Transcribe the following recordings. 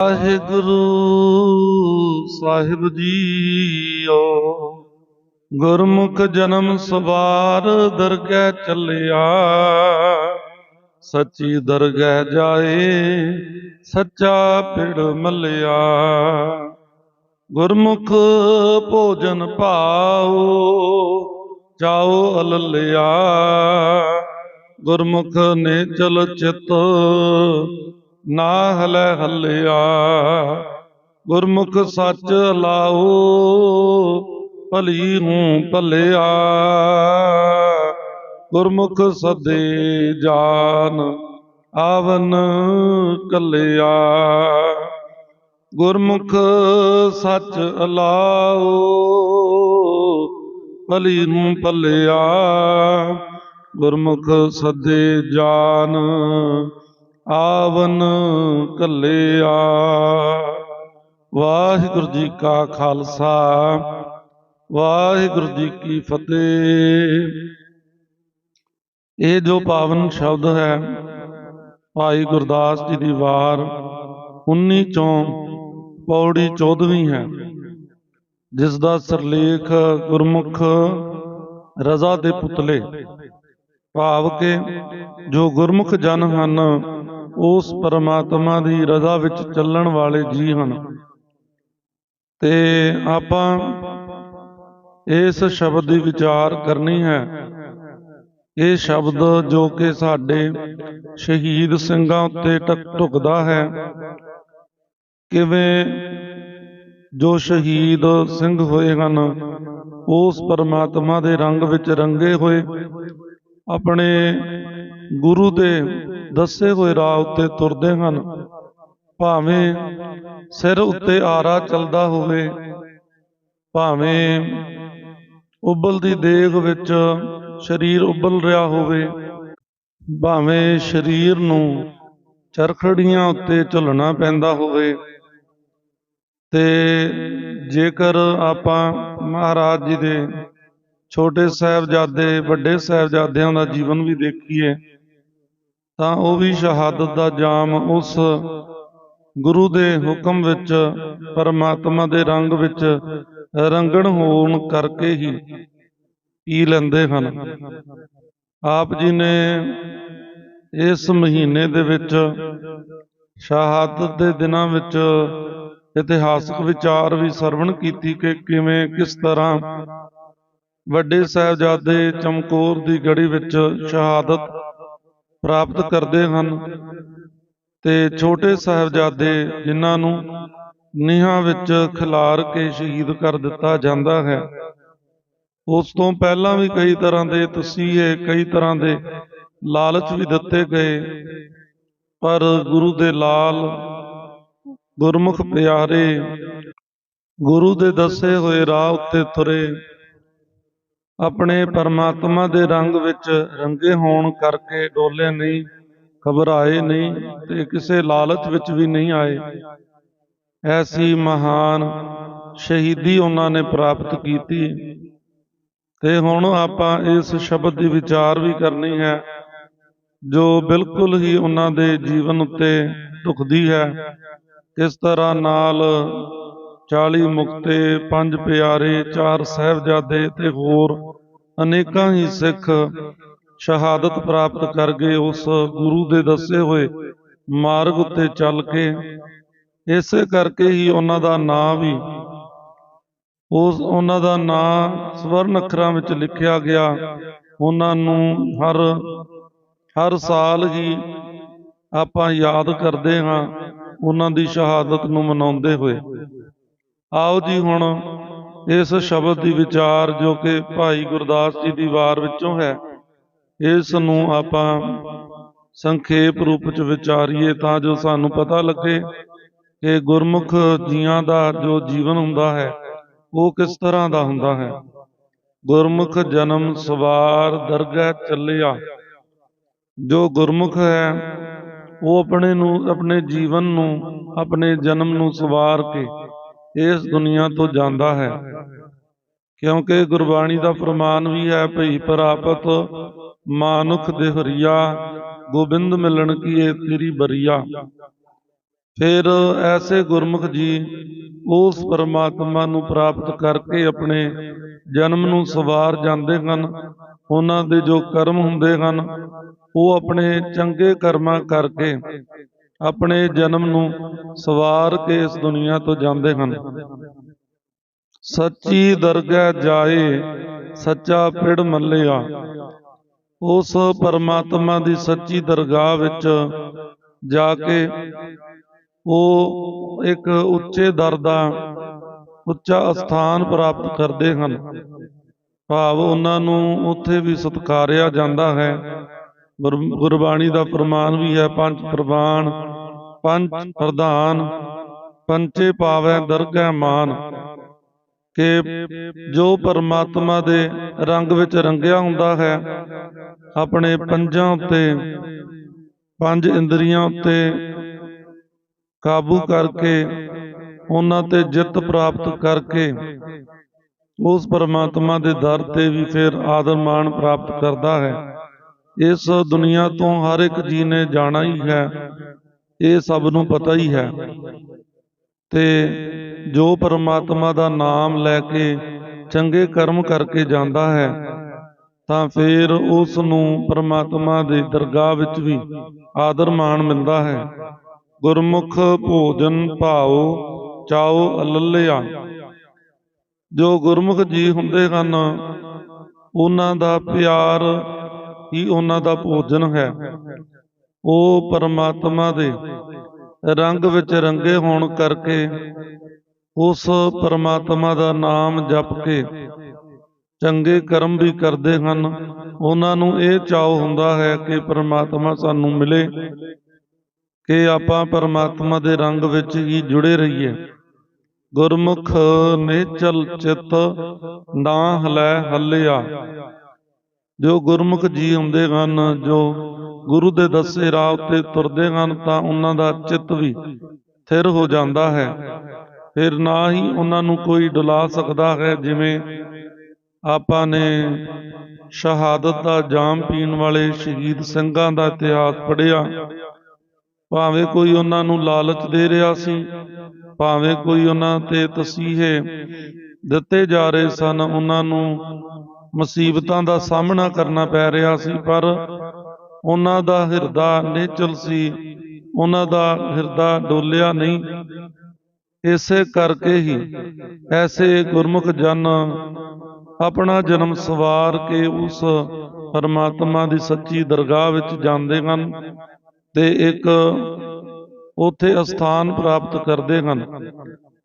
ਵਾਹਿਗੁਰੂ ਸਾਹਿਬ JIO. ਗੁਰਮੁਖ ਜਨਮ ਸਵਾਰ ਦਰਗਹਿ ਚੱਲਿਆ। ਸੱਚੀ ਦਰਗਹਿ ਜਾਏ, ਸੱਚਾ ਪਿੜ ਮੱਲਿਆ। ਗੁਰਮੁਖ ਭੋਜਨ ਭਾਉ ਜਾਓ ਅਲਲਿਆ। ਗੁਰਮੁਖ ਨੇ ਚਲ ਚਿਤ ਨਾ ਹਲੇ ਹੱਲਿਆ। ਗੁਰਮੁਖ ਸੱਚ ਲਾਓ, ਭਲੀ ਹੂੰ ਭਲਿਆ। ਗੁਰਮੁਖ ਸਦੇ ਜਾਨ, ਆਵਨ ਕੱਲਿਆ। ਗੁਰਮੁਖ ਸੱਚ ਲਾਓ, ਭਲੀ ਨੂੰ ਭਲਿਆ। ਗੁਰਮੁਖ ਸਦੇ ਜਾਨ ਆਵਨ ਕੱਲਿਆ ਵਾਹਿਗੁਰੂ ਜੀ ਕਾ ਖਾਲਸਾ, ਵਾਹਿਗੁਰੂ ਜੀ ਕੀ ਫਤਿਹ। ਇਹ ਜੋ ਪਾਵਨ ਸ਼ਬਦ ਹੈ, ਭਾਈ ਗੁਰਦਾਸ ਜੀ ਦੀ ਵਾਰ 19 ਚੋਂ ਪੌੜੀ 14ਵੀਂ ਹੈ ਜਿਸ ਦਾ ਸਰਲੇਖ ਗੁਰਮੁਖ ਰਜ਼ਾ ਦੇ ਪੁਤਲੇ ਭਾਵ ਕਿ ਜੋ ਗੁਰਮੁਖ ਜਨ ਹਨ, ਉਸ ਪਰਮਾਤਮਾ ਦੀ ਰਜ਼ਾ ਵਿੱਚ ਚੱਲਣ ਵਾਲੇ ਜੀ ਹਨ। ਤੇ ਆਪਾਂ ਇਸ ਸ਼ਬਦ ਦੀ ਵਿਚਾਰ ਕਰਨੀ ਹੈ। ਇਹ ਸ਼ਬਦ ਜੋ ਕਿ ਸਾਡੇ ਸ਼ਹੀਦ ਸਿੰਘਾਂ ਉੱਤੇ ਟਕ ਢੁਕਦਾ ਹੈ। ਕਿਵੇਂ ਜੋ ਸ਼ਹੀਦ ਸਿੰਘ ਹੋਏ ਹਨ, ਉਸ ਪਰਮਾਤਮਾ ਦੇ ਰੰਗ ਵਿੱਚ ਰੰਗੇ ਹੋਏ ਆਪਣੇ ਗੁਰੂ ਦੇ ਦੱਸੇ ਹੋਏ ਰਾਹ ਉੱਤੇ ਤੁਰਦੇ ਹਨ। ਭਾਵੇਂ ਸਿਰ ਉੱਤੇ ਆਰਾ ਚੱਲਦਾ ਹੋਵੇ, ਭਾਵੇਂ ਉਬਲਦੀ ਦੇਗ ਵਿੱਚ ਸਰੀਰ ਉਬਲ ਰਿਹਾ ਹੋਵੇ, ਭਾਵੇਂ ਸਰੀਰ ਨੂੰ ਚਰਖੜੀਆਂ ਉੱਤੇ ਝੁਲਣਾ ਪੈਂਦਾ ਹੋਵੇ, ਤੇ ਜੇਕਰ ਆਪਾਂ ਮਹਾਰਾਜ ਜੀ ਦੇ ਛੋਟੇ ਸਾਹਿਬਜ਼ਾਦੇ, ਵੱਡੇ ਸਾਹਿਬਜ਼ਾਦਿਆਂ ਦਾ ਜੀਵਨ ਵੀ ਦੇਖੀਏ, ਤਾਂ ਉਹ ਵੀ ਸ਼ਹਾਦਤ ਦਾ ਜਾਮ ਉਸ ਗੁਰੂ ਦੇ ਹੁਕਮ ਵਿੱਚ, ਪਰਮਾਤਮਾ ਦੇ ਰੰਗ ਵਿੱਚ ਰੰਗਣ ਹੋਣ ਕਰਕੇ ਹੀ ਪੀ ਲੈਂਦੇ ਹਨ। ਆਪ ਜੀ ਨੇ ਇਸ ਮਹੀਨੇ ਦੇ ਵਿੱਚ ਸ਼ਹਾਦਤ ਦੇ ਦਿਨਾਂ ਵਿੱਚ ਇਤਿਹਾਸਕ ਵਿਚਾਰ ਵੀ ਸਰਵਣ ਕੀਤੀ ਕਿ ਕਿਵੇਂ, ਕਿਸ ਤਰ੍ਹਾਂ ਵੱਡੇ ਸਾਹਿਬਜ਼ਾਦੇ ਚਮਕੌਰ ਦੀ ਗੜੀ ਵਿੱਚ ਸ਼ਹਾਦਤ ਪ੍ਰਾਪਤ ਕਰਦੇ ਹਨ ਤੇ ਛੋਟੇ ਸਾਹਿਬਜ਼ਾਦੇ ਜਿਨ੍ਹਾਂ ਨੂੰ ਨੀਹਾਂ ਵਿੱਚ ਖਿਲਾਰ ਕੇ ਸ਼ਹੀਦ ਕਰ ਦਿੱਤਾ ਜਾਂਦਾ ਹੈ। ਉਸ ਤੋਂ ਪਹਿਲਾਂ ਵੀ ਕਈ ਤਰ੍ਹਾਂ ਦੇ ਤਸੀਹੇ ਕਈ ਤਰ੍ਹਾਂ ਦੇ ਲਾਲਚ ਵੀ ਦਿੱਤੇ ਗਏ। ਪਰ ਗੁਰੂ ਦੇ ਲਾਲ ਗੁਰਮੁਖ ਪਿਆਰੇ ਗੁਰੂ ਦੇ ਦੱਸੇ ਹੋਏ ਰਾਹ ਉੱਤੇ ਤੁਰੇ। ਆਪਣੇ ਪਰਮਾਤਮਾ ਦੇ ਰੰਗ ਵਿੱਚ ਰੰਗੇ ਹੋਣ ਕਰਕੇ ਡੋਲੇ ਨਹੀਂ, ਘਬਰਾਏ ਨਹੀਂ ਤੇ ਕਿਸੇ ਲਾਲਚ ਵਿੱਚ ਵੀ ਨਹੀਂ ਆਏ। ਐਸੀ ਮਹਾਨ ਸ਼ਹੀਦੀ ਉਹਨਾਂ ਨੇ ਪ੍ਰਾਪਤ ਕੀਤੀ। ਤੇ ਹੁਣ ਆਪਾਂ ਇਸ ਸ਼ਬਦ ਦੀ ਵਿਚਾਰ ਵੀ ਕਰਨੀ ਹੈ, ਜੋ ਬਿਲਕੁਲ ਹੀ ਉਹਨਾਂ ਦੇ ਜੀਵਨ ਉੱਤੇ ਢੁਕਦੀ ਹੈ। ਕਿਸ ਤਰ੍ਹਾਂ ਨਾਲ 40 ਮੁਕਤੇ, ਪੰਜ ਪਿਆਰੇ, ਚਾਰ ਸਾਹਿਬਜ਼ਾਦੇ ਤੇ ਹੋਰ ਅਨੇਕਾਂ ਹੀ ਸਿੱਖ ਸ਼ਹਾਦਤ ਪ੍ਰਾਪਤ ਕਰ ਗਏ ਉਸ ਗੁਰੂ ਦੇ ਦੱਸੇ ਹੋਏ ਮਾਰਗ ਉੱਤੇ ਚੱਲ ਕੇ। ਇਸੇ ਕਰਕੇ ਹੀ ਉਹਨਾਂ ਦਾ ਨਾਂ ਵੀ ਉਸ ਉਹਨਾਂ ਦਾ ਨਾਂ ਸਵਰਨ ਅੱਖਰਾਂ ਵਿੱਚ ਲਿਖਿਆ ਗਿਆ। ਉਹਨਾਂ ਨੂੰ ਹਰ ਹਰ ਸਾਲ ਹੀ ਆਪਾਂ ਯਾਦ ਕਰਦੇ ਹਾਂ ਉਹਨਾਂ ਦੀ ਸ਼ਹਾਦਤ ਨੂੰ ਮਨਾਉਂਦੇ ਹੋਏ। ਆਓ ਜੀ ਹੁਣ ਇਸ ਸ਼ਬਦ ਦੀ ਵਿਚਾਰ ਜੋ ਕਿ ਭਾਈ ਗੁਰਦਾਸ ਜੀ ਦੀ ਵਾਰ ਵਿੱਚੋਂ ਹੈ, ਇਸ ਨੂੰ ਆਪਾਂ ਸੰਖੇਪ ਰੂਪ 'ਚ ਵਿਚਾਰੀਏ ਤਾਂ ਜੋ ਸਾਨੂੰ ਪਤਾ ਲੱਗੇ ਕਿ ਗੁਰਮੁਖ ਜੀਆਂ ਦਾ ਜੋ ਜੀਵਨ ਹੁੰਦਾ ਹੈ, ਉਹ ਕਿਸ ਤਰ੍ਹਾਂ ਦਾ ਹੁੰਦਾ ਹੈ। ਗੁਰਮੁਖ ਜਨਮ ਸਵਾਰ ਦਰਗਹਿ ਚੱਲਿਆ। ਜੋ ਗੁਰਮੁਖ ਹੈ, ਉਹ ਆਪਣੇ ਨੂੰ, ਆਪਣੇ ਜੀਵਨ ਨੂੰ, ਆਪਣੇ ਜਨਮ ਨੂੰ ਸਵਾਰ ਕੇ ਇਸ ਦੁਨੀਆ ਤੋਂ ਜਾਂਦਾ ਹੈ। ਕਿਉਂਕਿ ਗੁਰਬਾਣੀ ਦਾ ਫਰਮਾਨ ਵੀ ਹੈ, ਭਈ ਪ੍ਰਾਪਤ ਮਾਨੁਖ ਦੇ ਹਰੀਆ ਗੋਬਿੰਦ ਮਿਲਣ ਕੀ ਏ ਤੇਰੀ ਬਰੀਆ। ਫਿਰ ਐਸੇ ਗੁਰਮੁਖ ਜੀ ਉਸ ਪਰਮਾਤਮਾ ਨੂੰ ਪ੍ਰਾਪਤ ਕਰਕੇ ਆਪਣੇ ਜਨਮ ਨੂੰ ਸਵਾਰ ਜਾਂਦੇ ਹਨ। ਉਹਨਾਂ ਦੇ ਜੋ ਕਰਮ ਹੁੰਦੇ ਹਨ, ਉਹ ਆਪਣੇ ਚੰਗੇ ਕਰਮਾਂ ਕਰਕੇ ਆਪਣੇ ਜਨਮ ਨੂੰ ਸਵਾਰ ਕੇ ਇਸ ਦੁਨੀਆ ਤੋਂ ਜਾਂਦੇ ਹਨ। ਸੱਚੀ ਦਰਗਾਹ ਜਾਏ, ਸੱਚਾ ਪਿੜ ਮੱਲਿਆ। ਉਸ ਪਰਮਾਤਮਾ ਦੀ ਸੱਚੀ ਦਰਗਾਹ ਵਿੱਚ ਜਾ ਕੇ ਉਹ ਇੱਕ ਉੱਚੇ ਦਰ ਦਾ ਉੱਚਾ ਅਸਥਾਨ ਪ੍ਰਾਪਤ ਕਰਦੇ ਹਨ। ਭਾਵ ਉਹਨਾਂ ਨੂੰ ਉੱਥੇ ਵੀ ਸਤਿਕਾਰਿਆ ਜਾਂਦਾ ਹੈ। ਗੁਰਬਾਣੀ ਦਾ ਪ੍ਰਮਾਣ ਵੀ ਹੈ, ਪੰਜ ਪ੍ਰਵਾਨ, ਪੰਜ ਪ੍ਰਧਾਨ ਪੰਚੇ ਪਾਵੈ ਦਰਗਹਿ ਮਾਨ। ਕਿ ਜੋ ਪਰਮਾਤਮਾ ਦੇ ਰੰਗ ਵਿੱਚ ਰੰਗਿਆ ਹੁੰਦਾ ਹੈ, ਆਪਣੇ ਪੰਜਾਂ ਉੱਤੇ, ਪੰਜ ਇੰਦਰੀਆਂ ਉੱਤੇ ਕਾਬੂ ਕਰਕੇ, ਉਹਨਾਂ ਤੇ ਜਿੱਤ ਪ੍ਰਾਪਤ ਕਰਕੇ, ਉਸ ਪਰਮਾਤਮਾ ਦੇ ਦਰ ਤੇ ਵੀ ਫਿਰ ਆਦਰ ਮਾਣ ਪ੍ਰਾਪਤ ਕਰਦਾ ਹੈ। ਇਸ ਦੁਨੀਆ ਤੋਂ ਹਰ ਇੱਕ ਜੀ ਨੇ ਜਾਣਾ ਹੀ ਹੈ। ਇਹ ਸਭ ਨੂੰ ਪਤਾ ਹੀ ਹੈ। ਤੇ ਜੋ ਪਰਮਾਤਮਾ ਦਾ ਨਾਮ ਲੈ ਕੇ ਚੰਗੇ ਕਰਮ ਕਰਕੇ ਜਾਂਦਾ ਹੈ, ਤਾਂ ਫਿਰ ਉਸ ਨੂੰ ਪਰਮਾਤਮਾ ਦੀ ਦਰਗਾਹ ਵਿੱਚ ਵੀ ਆਦਰ ਮਾਣ ਮਿਲਦਾ ਹੈ। ਗੁਰਮੁਖ ਭੋਜਨ ਭਾਉ ਚਾਉ ਅਲੱਲਿਆ। ਜੋ ਗੁਰਮੁਖ ਜੀ ਹੁੰਦੇ ਹਨ, ਉਹਨਾਂ ਦਾ ਪਿਆਰ ਹੀ ਉਹਨਾਂ ਦਾ ਭੋਜਨ ਹੈ। ਉਹ ਪਰਮਾਤਮਾ ਦੇ ਰੰਗ ਵਿੱਚ ਰੰਗੇ ਹੋਣ ਕਰਕੇ ਉਸ ਪਰਮਾਤਮਾ ਦਾ ਨਾਮ ਜਪ ਕੇ ਚੰਗੇ ਕਰਮ ਵੀ ਕਰਦੇ ਹਨ। ਉਹਨਾਂ ਨੂੰ ਇਹ ਚਾਅ ਹੁੰਦਾ ਹੈ ਕਿ ਪਰਮਾਤਮਾ ਸਾਨੂੰ ਮਿਲੇ, ਕਿ ਆਪਾਂ ਪਰਮਾਤਮਾ ਦੇ ਰੰਗ ਵਿੱਚ ਹੀ ਜੁੜੇ ਰਹੀਏ। ਗੁਰਮੁਖ ਨੇ ਚਲ ਚਿਤ ਨਾ ਹਲੈ ਹੱਲਿਆ। ਜੋ ਗੁਰਮੁਖ ਜੀ ਹੁੰਦੇ ਹਨ, ਜੋ ਗੁਰੂ ਦੇ ਦੱਸੇ ਰਾਹ ਉੱਤੇ ਤੁਰਦੇ ਹਨ, ਤਾਂ ਉਹਨਾਂ ਦਾ ਚਿੱਤ ਵੀ ਥਿਰ ਹੋ ਜਾਂਦਾ ਹੈ। ਫਿਰ ਨਾ ਹੀ ਉਹਨਾਂ ਨੂੰ ਕੋਈ ਡੁਲਾ ਸਕਦਾ ਹੈ, ਜਿਵੇਂ ਆਪਾਂ ਨੇ ਸ਼ਹਾਦਤ ਦਾ ਜਾਮ ਪੀਣ ਵਾਲੇ ਸ਼ਹੀਦ ਸਿੰਘਾਂ ਦਾ ਇਤਿਹਾਸ ਪੜ੍ਹਿਆ। ਭਾਵੇਂ ਕੋਈ ਉਹਨਾਂ ਨੂੰ ਲਾਲਚ ਦੇ ਰਿਹਾ ਸੀ, ਭਾਵੇਂ ਕੋਈ ਉਹਨਾਂ ਤੇ ਤਸੀਹੇ ਦਿੱਤੇ ਜਾ ਰਹੇ ਸਨ, ਉਹਨਾਂ ਨੂੰ ਮੁਸੀਬਤਾਂ ਦਾ ਸਾਹਮਣਾ ਕਰਨਾ ਪੈ ਰਿਹਾ ਸੀ, ਪਰ ਉਹਨਾਂ ਦਾ ਹਿਰਦਾ ਨਿਚਲ ਸੀ, ਉਹਨਾਂ ਦਾ ਹਿਰਦਾ ਡੋਲਿਆ ਨਹੀਂ। ਇਸੇ ਕਰਕੇ ਹੀ ਐਸੇ ਗੁਰਮੁਖ ਜਨ ਆਪਣਾ ਜਨਮ ਸਵਾਰ ਕੇ ਉਸ ਪਰਮਾਤਮਾ ਦੀ ਸੱਚੀ ਦਰਗਾਹ ਵਿੱਚ ਜਾਂਦੇ ਹਨ ਤੇ ਇੱਕ ਉਥੇ ਅਸਥਾਨ ਪ੍ਰਾਪਤ ਕਰਦੇ ਹਨ।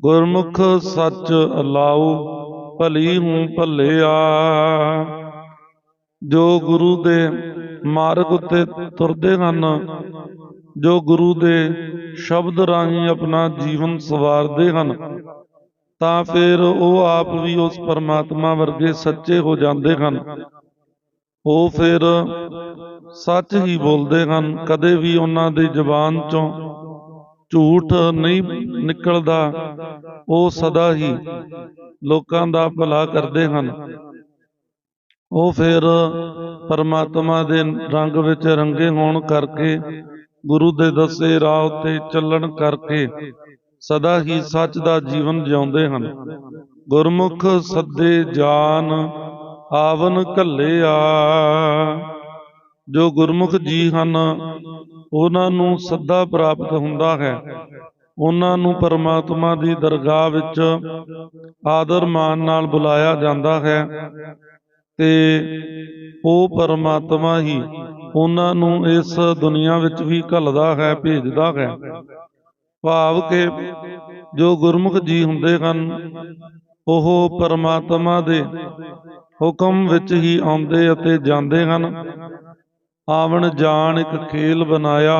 ਗੁਰਮੁਖ ਸੱਚ ਲਾਓ ਭਲੀ ਹੂੰ ਭੱਲਿਆ। ਜੋ ਗੁਰੂ ਦੇ ਮਾਰਗ ਉੱਤੇ ਤੁਰਦੇ ਹਨ, ਜੋ ਗੁਰੂ ਦੇ ਸ਼ਬਦ ਰਾਹੀਂ ਆਪਣਾ ਜੀਵਨ ਸਵਾਰਦੇ ਹਨ, ਤਾਂ ਫਿਰ ਉਹ ਆਪ ਵੀ ਉਸ ਪਰਮਾਤਮਾ ਵਰਗੇ ਸੱਚੇ ਹੋ ਜਾਂਦੇ ਹਨ। ਉਹ ਫਿਰ ਸੱਚ ਹੀ ਬੋਲਦੇ ਹਨ, ਕਦੇ ਵੀ ਉਹਨਾਂ ਦੀ ਜ਼ੁਬਾਨ ਚੋਂ ਝੂਠ ਨਹੀਂ ਨਿਕਲਦਾ, ਉਹ ਸਦਾ ਹੀ ਲੋਕਾਂ ਦਾ ਭਲਾ ਕਰਦੇ ਹਨ। ਉਹ ਫਿਰ ਪਰਮਾਤਮਾ ਦੇ ਰੰਗ ਵਿੱਚ ਰੰਗੇ ਹੋਣ ਕਰਕੇ, ਗੁਰੂ ਦੇ ਦੱਸੇ ਰਾਹ ਉੱਤੇ ਚੱਲਣ ਕਰਕੇ ਸਦਾ ਹੀ ਸੱਚ ਦਾ ਜੀਵਨ ਜਿਉਂਦੇ ਹਨ। ਗੁਰਮੁਖ ਸੱਦੇ ਜਾਨ, ਆਵਨ ਘੱਲਿਆ। ਜੋ ਗੁਰਮੁਖ ਜੀ ਹਨ ਉਹਨਾਂ ਨੂੰ ਸੱਦਾ ਪ੍ਰਾਪਤ ਹੁੰਦਾ ਹੈ। ਉਹਨਾਂ ਨੂੰ ਪਰਮਾਤਮਾ ਦੀ ਦਰਗਾਹ ਵਿੱਚ ਆਦਰ ਮਾਨ ਨਾਲ ਬੁਲਾਇਆ ਜਾਂਦਾ ਹੈ ਤੇ ਉਹ ਪਰਮਾਤਮਾ ਹੀ ਉਹਨਾਂ ਨੂੰ ਇਸ ਦੁਨੀਆ ਵਿੱਚ ਵੀ ਘੱਲਦਾ ਹੈ, ਭੇਜਦਾ ਹੈ। ਭਾਵ ਕਿ ਜੋ ਗੁਰਮੁਖ ਜੀ ਹੁੰਦੇ ਹਨ, ਉਹ ਪਰਮਾਤਮਾ ਦੇ ਹੁਕਮ ਵਿੱਚ ਹੀ ਆਉਂਦੇ ਅਤੇ ਜਾਂਦੇ ਹਨ। ਆਵਣ ਜਾਣ ਇੱਕ ਖੇਲ ਬਣਾਇਆ,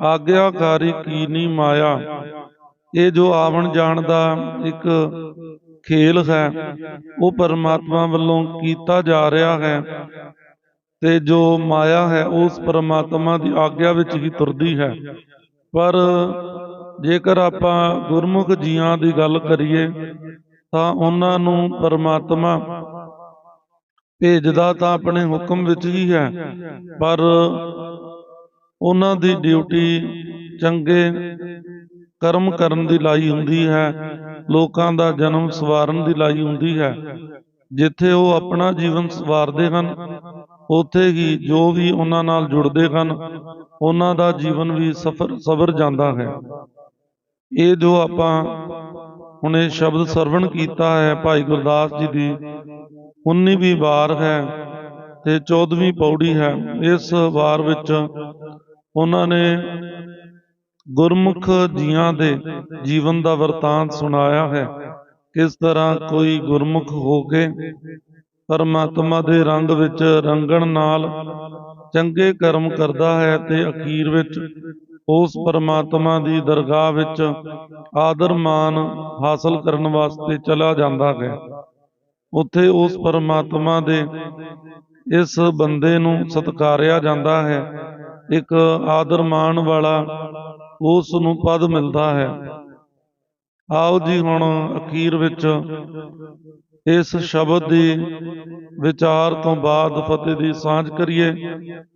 ਆਗਿਆਕਾਰੀ ਕੀਨੀ ਮਾਇਆ। ਇਹ ਜੋ ਆਵਣ ਜਾਣ ਦਾ ਇੱਕ ਖੇਲ ਹੈ, ਉਹ ਪਰਮਾਤਮਾ ਵੱਲੋਂ ਕੀਤਾ ਜਾ ਰਿਹਾ ਹੈ ਤੇ ਜੋ ਮਾਇਆ ਹੈ, ਉਸ ਪਰਮਾਤਮਾ ਦੀ ਆਗਿਆ ਵਿੱਚ ਹੀ ਤੁਰਦੀ ਹੈ। ਪਰ ਜੇਕਰ ਆਪਾਂ ਗੁਰਮੁਖ ਜੀਆਂ ਦੀ ਗੱਲ ਕਰੀਏ, ਤਾਂ ਉਹਨਾਂ ਨੂੰ ਪਰਮਾਤਮਾ ਭੇਜਦਾ ਤਾਂ ਆਪਣੇ ਹੁਕਮ ਵਿੱਚ ਹੀ ਹੈ, ਪਰ ਉਹਨਾਂ ਦੀ ਡਿਊਟੀ ਚੰਗੇ ਕਰਮ ਕਰਨ ਦੀ ਲਾਈ ਹੁੰਦੀ ਹੈ, ਲੋਕਾਂ ਦਾ ਜਨਮ ਸਵਾਰਨ ਦੀ ਲਾਈ ਹੁੰਦੀ ਹੈ। ਜਿੱਥੇ ਉਹ ਆਪਣਾ ਜੀਵਨ ਸਵਾਰਦੇ ਹਨ, ਉੱਥੇ ਹੀ ਜੋ ਵੀ ਉਹਨਾਂ ਨਾਲ ਜੁੜਦੇ ਹਨ, ਉਹਨਾਂ ਦਾ ਜੀਵਨ ਵੀ ਸਫਰ, ਸਬਰ ਜਾਂਦਾ ਹੈ। ਇਹ ਜੋ ਆਪਾਂ ਹੁਣੇ ਸ਼ਬਦ ਸਰਵਣ ਕੀਤਾ ਹੈ ਭਾਈ ਗੁਰਦਾਸ ਜੀ ਦੀ 19ਵੀਂ ਵਾਰ ਹੈ ਤੇ 14ਵੀਂ ਪੌੜੀ ਹੈ। ਇਸ ਵਾਰ ਵਿੱਚ ਉਹਨਾਂ ਨੇ ਗੁਰਮੁਖ ਜੀਆਂ ਦੇ ਜੀਵਨ ਦਾ ਵਰਤਾਂਤ ਸੁਣਾਇਆ ਹੈ। ਕਿਸ ਤਰ੍ਹਾਂ ਕੋਈ ਗੁਰਮੁਖ ਹੋ ਕੇ ਪਰਮਾਤਮਾ ਦੇ ਰੰਗ ਵਿੱਚ ਰੰਗਣ ਨਾਲ ਚੰਗੇ ਕਰਮ ਕਰਦਾ ਹੈ ਤੇ ਅਖੀਰ ਵਿੱਚ ਉਸ ਪਰਮਾਤਮਾ ਦੀ ਦਰਗਾਹ ਵਿੱਚ ਆਦਰ ਮਾਨ ਹਾਸਲ ਕਰਨ ਵਾਸਤੇ ਚਲਾ ਜਾਂਦਾ ਹੈ। ਉੱਥੇ ਉਸ ਪਰਮਾਤਮਾ ਦੇ ਇਸ ਬੰਦੇ ਨੂੰ ਸਤਕਾਰਿਆ ਜਾਂਦਾ ਹੈ। ਇੱਕ ਆਦਰ ਮਾਣ ਵਾਲਾ ਉਸ ਨੂੰ ਪਦ ਮਿਲਦਾ ਹੈ। ਆਓ ਜੀ ਹੁਣ ਅਖੀਰ ਵਿੱਚ ਇਸ ਸ਼ਬਦ ਦੀ ਵਿਚਾਰ ਤੋਂ ਬਾਅਦ ਫਤਿਹ ਦੀ ਸਾਂਝ ਕਰੀਏ।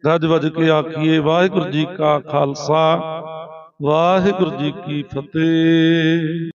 ਗੱਜ ਵੱਜ ਕੇ ਆਖੀਏ ਵਾਹਿਗੁਰੂ ਜੀ ਕਾ ਖਾਲਸਾ ਵਾਹਿਗੁਰੂ ਜੀ ਕੀ ਫਤਿਹ।